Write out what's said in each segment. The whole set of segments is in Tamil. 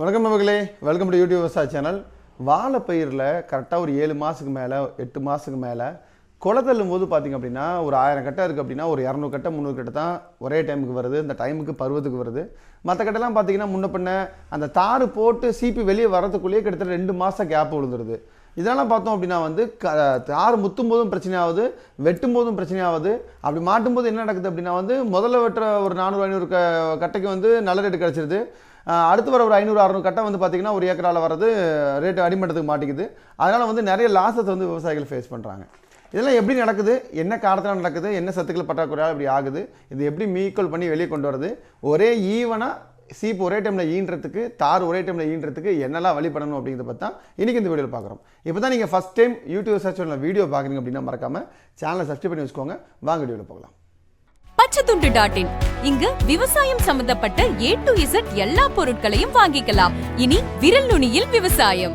வணக்கம் மகளே வெல்கம் டு யூடியூப் விவசாய சேனல் வாழைப்பயிரில் கரெக்டாக ஒரு ஏழு மாதத்துக்கு மேலே எட்டு மாதத்துக்கு மேலே குலை தள்ளும் போது பார்த்தீங்க அப்படின்னா ஒரு ஆயிரம் கட்டை இருக்குது அப்படின்னா ஒரு இரநூறு கட்டை முந்நூறு கட்டை தான் ஒரே டைமுக்கு வருது. இந்த டைமுக்கு பருவத்துக்கு வருது. மற்ற கட்டெல்லாம் பார்த்தீங்கன்னா முன்ன பின்ன அந்த தாறு போட்டு சீப்பி வெளியே வரதுக்குள்ளேயே கிட்டத்தட்ட ரெண்டு மாதம் கேப் விழுந்துருது. இதெல்லாம் பார்த்தோம் அப்படின்னா வந்து க தார் முத்தும் போதும் பிரச்சனையாகுது வெட்டும் போதும் பிரச்சனையாகுது அப்படி மாட்டும் போது என்ன நடக்குது அப்படின்னா வந்து முதல்ல வெட்டுற ஒரு நானூறு ஐநூறு க கட்டைக்கு வந்து நல்ல ரேட்டு கிடச்சிருது. அடுத்து வர ஒரு ஐநூறு அறுநூறு கட்டம் வந்து பார்த்தீங்கன்னா ஒரு ஏக்கரால் வர்றது ரேட்டு அடிமட்டத்துக்கு மாட்டிக்குது. அதனால் வந்து நிறைய லாஸஸ் வந்து விவசாயிகள் ஃபேஸ் பண்ணுறாங்க இதெல்லாம் எப்படி நடக்குது? என்ன காலத்தில் நடக்குது? என்ன சத்துக்கள் பற்றாக்குறையால் இப்படி ஆகுது? இது எப்படி மீக்கல் பண்ணி வெளியே கொண்டு வருது ஒரே ஈவனாக சீப்பு ஒரே டைமில் ஈன்றதுக்கு தார் ஒரே டைமில் ஈன்றதுக்கு என்னெல்லாம் வழி பண்ணணும் அப்படிங்கிறத பார்த்தா இன்றைக்கி இந்த வீடியோவில் பார்க்குறோம். இப்போ தான் நீங்கள் first time YouTube search video பார்க்குறீங்க அப்படின்னா மறக்காமல் சேனலை சப்ஸ்கிரைப் பண்ணி வச்சுக்கோங்க. வாங்க வீடியோவில் போகலாம். பச்சைத்துண்டு டாட் இன் இங்கு விவசாயம் சம்பந்தப்பட்ட ஏ டு இசட் எல்லா பொருட்களையும் வாங்கிக்கலாம். இனி விரல் நுனியில் விவசாயம்.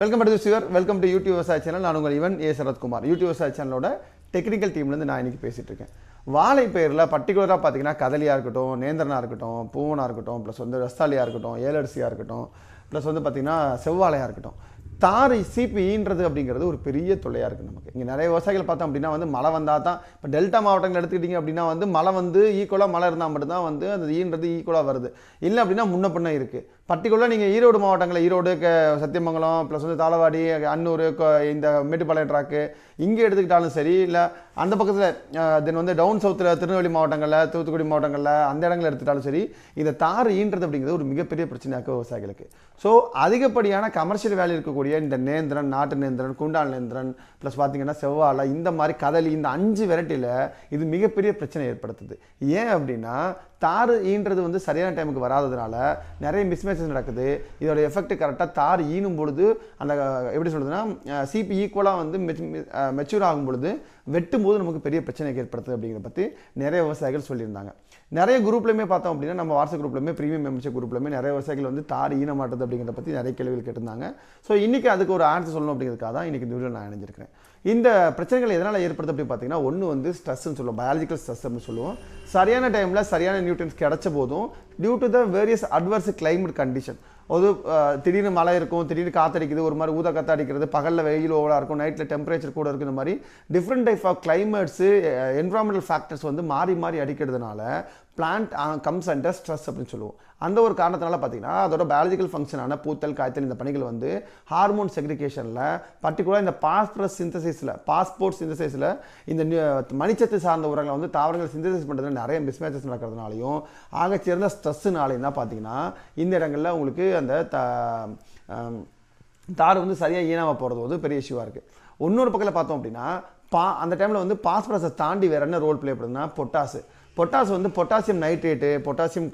வெல்கம் டு சிவர் வெல்கம் டு யூடியூப் விவசாய சேனல் நான் உங்கள் இவன் ஏ சரத்குமார். யூடியூப் விவசாய சேனலோட டெக்னிக்கல் டீம்லேருந்து நான் இன்னைக்கு பேசிகிட்டு இருக்கேன். வாழை பயிரில் பர்டிகுலராக பார்த்தீங்கன்னா கதலியாக இருக்கட்டும் நேந்திரனாக இருக்கட்டும் பூவனாக இருக்கட்டும் ப்ளஸ் வந்து ரஸ்தாலியாக இருக்கட்டும் ஏலரிசியாக இருக்கட்டும் ப்ளஸ் வந்து பார்த்தீங்கன்னா செவ்வாழையாக இருக்கட்டும். தாரை சீப்பு ஈன்றது அப்படிங்கிறது ஒரு பெரிய தொல்லையாக இருக்குது நமக்கு. இங்கே நிறைய விவசாயிகள் பார்த்தோம் அப்படின்னா வந்து மழை வந்தால் தான் இப்போ டெல்டா மாவட்டங்கள் எடுத்துக்கிட்டிங்க அப்படின்னா வந்து மழை வந்து ஈக்குவலாக மழை இருந்தால் மட்டும்தான் வந்து அந்த ஈன்றது ஈக்குவலாக வருது. இல்லை அப்படின்னா முன்ன பின்ன இருக்குது பர்டிகுலராக நீங்கள் ஈரோடு மாவட்டங்களில் ஈரோடு க சத்தியமங்கலம் ப்ளஸ் வந்து தாளவாடி அன்னூர் இந்த மேட்டுப்பாளையம் ட்ராக்கு இங்கே எடுத்துக்கிட்டாலும் சரி இல்லை அந்த பக்கத்தில் தென் வந்து டவுன் சவுத்தில் திருநெல்வேலி மாவட்டங்களில் தூத்துக்குடி மாவட்டங்களில் அந்த இடங்களில் எடுத்துக்கிட்டாலும் சரி இந்த தார் ஈன்றது அப்படிங்கிறது ஒரு மிகப்பெரிய பிரச்சனையாக விவசாயிகளுக்கு. ஸோ அதிகப்படியான கமர்ஷியல் வேல்யூ இருக்கக்கூடிய இந்த நேந்திரன் நாட்டு நேந்திரன் குண்டான் நேந்திரன் ப்ளஸ் பார்த்தீங்கன்னா செவ்வாழை இந்த மாதிரி கதலி இந்த அஞ்சு வெரைட்டியில் இது மிகப்பெரிய பிரச்சனை ஏற்படுத்துது. ஏன் அப்படின்னா தார் ஈன்றது வந்து சரியான டைமுக்கு வராததுனால நிறைய மிஸ்மேச்சஸ் நடக்குது. இதோட எஃபெக்ட் கரெக்டாக தார் ஈனும் பொழுது அந்த எப்படி சொல்கிறதுனா சிபி ஈக்குவலாக வந்து மெச்சூர் ஆகும் பொழுது வெட்டும் போது நமக்கு பெரிய பிரச்சனைக்கு ஏற்படுத்துது அப்படிங்கிறத பற்றி நிறைய விவசாயிகள் சொல்லியிருந்தாங்க. நிறைய குரூப்லையுமே பார்த்தோம் அப்படின்னா நம்ம வாட்ஸ்அப் குரூப்லையுமே ப்ரீமியம் மெம்பர்ஷிப் குரூப்லையுமே நிறைய விவசாயிகள் வந்து தார் ஈன மாட்டது அப்படிங்கிறத பற்றி நிறைய கேள்விகள் கேட்டிருந்தாங்க. ஸோ இன்றைக்கி அதுக்கு ஒரு ஆன்சர் சொல்லணும் அப்படிங்கிறதுக்காக தான் இன்றைக்கி இந்த வீடியோ நான் இணைஞ்சிருக்கிறேன். இந்த பிரச்சனைகள் எதனால் ஏற்படுது அப்படின்னு பார்த்தீங்கன்னா ஒன்று வந்து ஸ்ட்ரெஸ்ன்னு சொல்லுவோம். பயாலஜிக்கல் ஸ்ட்ரெஸ் அப்படின்னு சொல்லுவோம். சரியான டைமில் சரியான நியூட்டன்ஸ் கிடைச்ச போதும் due to the various adverse climate condition அது திடீர்னு மழை இருக்கும் திடீர்னு காத்தடிக்குது ஒரு மாதிரி ஊத காத்து அடிக்கிறது பகலில் வெயில் ஓவலாக இருக்கும் நைட்டில் டெம்பரேச்சர் கூட இருக்குது இந்த மாதிரி different type of climates environmental factors வந்து மாறி மாறி அடிக்கிறதுனால பிளான்ட் கம்ஸ் அண்டர் ஸ்ட்ரெஸ் அப்படின்னு சொல்லுவோம். அந்த ஒரு காரணத்தினால பார்த்தீங்கன்னா அதோட பயாலஜிக்கல் ஃபங்க்ஷனான பூத்தல் காய்த்தல் இந்த பணிகள் வந்து ஹார்மோன் செக்ரிகேஷனில் பர்டிகுலராக இந்த பாஸ்பரஸ் சிந்தசைஸில் பாஸ்போர்ட் சிந்தசைஸில் இந்த மணிச்சத்து சார்ந்த உரங்களை வந்து தாவரங்கள் சிந்தசைஸ் பண்ணுறதுல நிறைய மிஸ்மேச்சஸ் நடக்கிறதுனாலையும் ஆகச்சிறந்த ஸ்ட்ரெஸ்ஸுனாலையும் தான் பார்த்தீங்கன்னா இந்த இடங்களில் உங்களுக்கு அந்த த தார் வந்து சரியாக ஈனாமல் போகிறது வந்து பெரிய இஷ்யூவாக இருக்குது இன்னொரு பக்கத்தில் பார்த்தோம் அப்படின்னா பா அந்த டைமில் வந்து பாஸ்பரஸை தாண்டி வேற என்ன ரோல் ப்ளே பண்ணுதுன்னா பொட்டாசு பொட்டாஸ் வந்து potassium nitrate potassium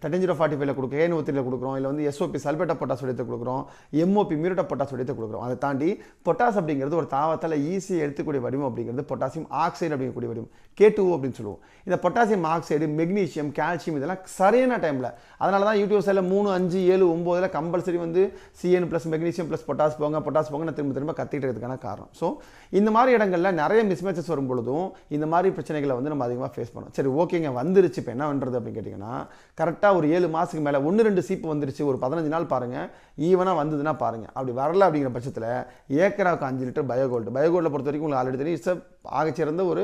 thirteen zero forty ஃபைவ்ல கொடுக்குறோம். ஏன் நூற்றில் கொடுக்குறோம்? இல்லை வந்து எஸ்ஓபி சல்பேட்டா பொட்டாஸ் எடுத்து கொடுக்குறோம். எம்ஓபி மியூரட்டா பொட்டாஸ் எடுத்து கொடுக்குறோம். அதை தாண்டி பொட்டாஸ் அப்படிங்கிறது ஒரு தாவத்தில் ஈஸியாக எடுத்துக்கூடிய வடிவம் அப்படிங்கிறது பொட்டாசியம் ஆக்சைடு அப்படிங்கக்கூடிய வடிவம். கே டூ அப்படின்னு சொல்லுவோம். இந்த பொட்டாசியம் ஆக்சைடு மெக்னீஷியம் கால்சியம் இதெல்லாம் சரியான டைமில் அதனால தான் யூடியூப் சைடில் மூணு அஞ்சு ஏழு ஒம்போதில் கம்பல்சரி வந்து CN plus magnesium plus potash போங்க பொட்டாஸ் போங்க நான் திரும்ப திரும்ப கத்திட்டு இருக்கிறதுக்கான காரணம். ஸோ இந்த மாதிரி இடங்களில் நிறைய மிஸ்மேச்சஸ் வரும் பொழுதும் இந்த மாதிரி பிரச்சனைகளை வந்து நம்ம அதிகமாக ஃபேஸ் பண்ணோம் சரி ஓகேங்க வந்துருச்சு. இப்போ என்ன பண்ணுறது அப்படின்னு கேட்டிங்கன்னா கரெக்டாக ஒரு ஏழு மாதத்துக்கு மேலே ஒன்று ரெண்டு சீப்பு வந்துருச்சு. ஒரு பதினஞ்சு நாள் பாருங்கள் ஈவனாக வந்ததுன்னா பாருங்கள் அப்படி வரல அப்படிங்கிற பட்சத்தில் ஏக்கராவுக்கு அஞ்சு லிட்டர் பயோகோல்டு. பயோகோல்டை பொறுத்த வரைக்கும் உங்களுக்கு ஆல்ரெடி தெரியும். இட்ஸ் ஆகச்சிறந்த ஒரு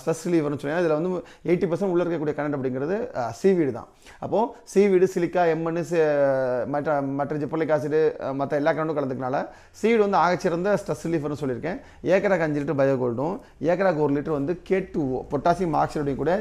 ஸ்ட்ரெஸ் ரிலீவர்னு சொன்னால் இதில் வந்து எயிட்டி பர்சன்ட் உள்ள இருக்கக்கூடிய கரண்ட் அப்படிங்கிறது சீவீடு தான். அப்போது சீவீடு சிலிக்கா எம்மண் மற்ற மற்ற ஜிப்பலிக் ஆசிடு மற்ற எல்லா கரண்டும் கலந்துக்கனால சீடு வந்து ஆகச்சிறந்த ஸ்ட்ரெஸ் ரிலீஃபர்னு சொல்லியிருக்கேன். ஏக்கராக்கு அஞ்சு லிட்டர் பயோகோல்டும் ஏக்கராக்கு ஒரு லிட்டர் வந்து கே டூ பொட்டாசியம் ஆக்சைடு கூட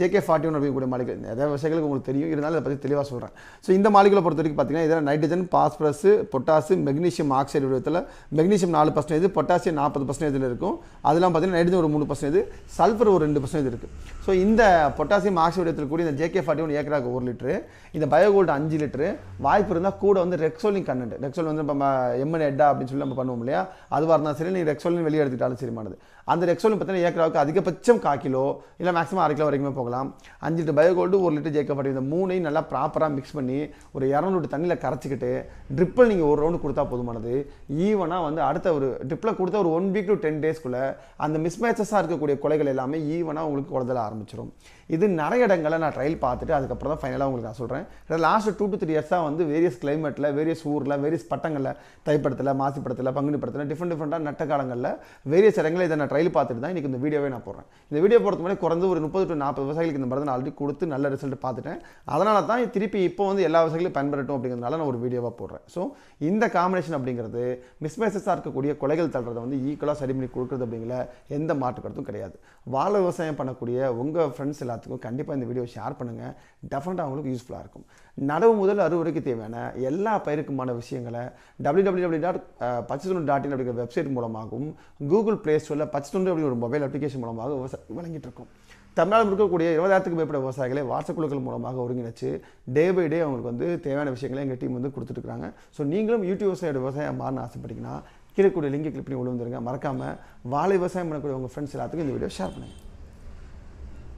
ஜேகே ஃபார்ட்டி ஒன் அப்படிங்கக்கூடிய மாளிகை நிறைய விஷயங்களுக்கு உங்களுக்கு தெரியும் இருந்தாலும் இதை பற்றி தெளிவாக சொல்கிறேன் ஸோ இந்த மாளிகைகளை பொறுத்த வரைக்கும் பார்த்தீங்கன்னா இதில் nitrogen phosphorus potash magnesium oxide விதத்தில் மெக்னீஷியம் நாலு பர்சன்டேஜ் பொட்டாசியம் நாற்பது பர்சன்டேஜில் இருக்கும். அதில் பார்த்தீங்கன்னா நைட்ரஜன் ஒரு மூணு பர்சன்டேஜ் சல்ஃபர் ஒரு ரெண்டு பர்சன்டேஜ் இருக்குது ஸோ இந்த பொட்டாசியம் ஆக்சைடு விதத்தில் கூடிய இந்த ஜேகே ஃபார்ட்டி ஒன் ஏக்கராக்கு ஒரு லிட்டரு இந்த பயோகோல்டு அஞ்சு லிட்டரு வாய்ப்பு இருந்தால் கூட வந்து ரெக்ஸோலிங் கண்டென்ட் ரெக்ஸோல் வந்து நம்ம எம்என் எட்டா அப்படின்னு சொல்லி நம்ம பண்ணுவோம் இல்லையா? அதுவாக இருந்தால் சரி நீங்கள் ரெக்ஸோலின் வெளியே எடுத்துக்கிட்டாலும் சரிமானது அந்த ரெக்ஸோலின் பார்த்தீங்கன்னா ஏக்கராவுக்கு அதிகபட்சம் கால் கிலோ இல்லை மேக்ஸிமம் அரை கிலோ வரைக்குமே போகலாம். அஞ்சு லிட்டர் பயோகோல்டு ஒரு லிட்டர் ஜேக்கப் இந்த மூணையும் நல்லா ப்ராப்பராக மிக்ஸ் பண்ணி ஒரு இரநூறு தண்ணியில் கரைச்சிக்கிட்டு ட்ரிப்பில் நீங்கள் ஒரு ரவுண்டு கொடுத்தா போதுமானது. ஈவனாக வந்து அடுத்த ஒரு ட்ரிப்பில் கொடுத்த ஒரு ஒன் வீக் டு டென் டேஸ்க்குள்ளே அந்த மிஸ்மேச்சஸாக இருக்கக்கூடிய கொலைகள் எல்லாமே ஈவனாக உங்களுக்கு குறைதல ஆரம்பிச்சிடும் இது நிறைய இடங்களில் நான் ட்ரையல் பார்த்துட்டு அதுக்கப்புறம் தான் ஃபைனலாக உங்களுக்கு நான் சொல்கிறேன் லாஸ்ட் டூ டு த்ரீ இயர்ஸாக வந்து வேரியஸ் கிளைமேட்டில் வேரியஸ் ஊரில் வேரியஸ் பட்டங்களில் தைப்படத்தில் மாசிப்படத்தில் பங்குனி படத்தில் டிஃப்ரெண்ட் டிஃப்ரெண்ட்டாக நட்ட காலங்களில் வேரியஸ் இடங்களில் இதை நான் ட்ரையல் பார்த்துட்டு தான் இன்றைக்கி இந்த வீடியோவே நான் போடுறேன். இந்த வீடியோ போடுறது முன்னாடி குறைந்து ஒரு முப்பது டு நாற்பது விவசாயிகளுக்கு இந்த மருந்து நான் ஆல்ரெடி கொடுத்து நல்ல ரிசல்ட் பார்த்துட்டேன். அதனால தான் திருப்பி இப்போ வந்து எல்லா விவசாயிகளும் பயன்படுத்தும் அப்படிங்கிறதுனால நான் ஒரு வீடியோவாக போடுறேன். ஸோ இந்த காம்பினேஷன் அப்படிங்கிறது மிஸ்மேசஸாக இருக்கக்கூடிய கொலைகள் தள்ளுறதை வந்து ஈக்குவலாக சரி பண்ணி கொடுக்குறது அப்படிங்கிற எந்த மாற்று கருத்தும் கிடையாது. வாழை விவசாயம் பண்ணக்கூடிய உங்கள் ஃப்ரெண்ட்ஸ் எல்லாத்துக்கும் கண்டிப்பாக இந்த வீடியோ ஷேர் பண்ணுங்கள் டெஃபினட்டாக அவங்களுக்கு யூஸ்ஃபுல்லாக இருக்கும். நடவு முதல் அறுவடைக்கு தேவையான எல்லா பயிருக்குமான விஷயங்களை W W W dot Pachaithundu dot in அப்படிங்கிற வெப்சைட் மூலமாகவும் கூகுள் ப்ளே ஸ்டோரில் பச்சைத்துண்டு அப்படி ஒரு மொபைல் அப்ளிகேஷன் மூலமாக விவசாய வழங்கிட்டு இருக்கும் தமிழ்நாடு இருக்கக்கூடிய இருபதாயிரத்துக்கு மேற்பட்ட விவசாயிகளை வாட்ஸ்அப் குழுக்கள் மூலமாக ஒருங்கிணைச்சு டே பை டே அவங்களுக்கு வந்து தேவையான விஷயங்களை எங்கள் டீம் வந்து கொடுத்துட்ருக்காங்க ஸோ நீங்களும் யூடியூப் விவசாயோட விவசாயம் மாறணும் ஆசைப்பட்டீங்கன்னா கீழே கூடிய லிங்கை கிளிக் பண்ணி உள்ள வந்துருங்க. மறக்காமல் வாழை விவசாயம் பண்ணக்கூடிய உங்கள் ஃப்ரெண்ட்ஸ் எல்லாத்துக்கும் இந்த வீடியோ ஷேர் பண்ணுங்கள்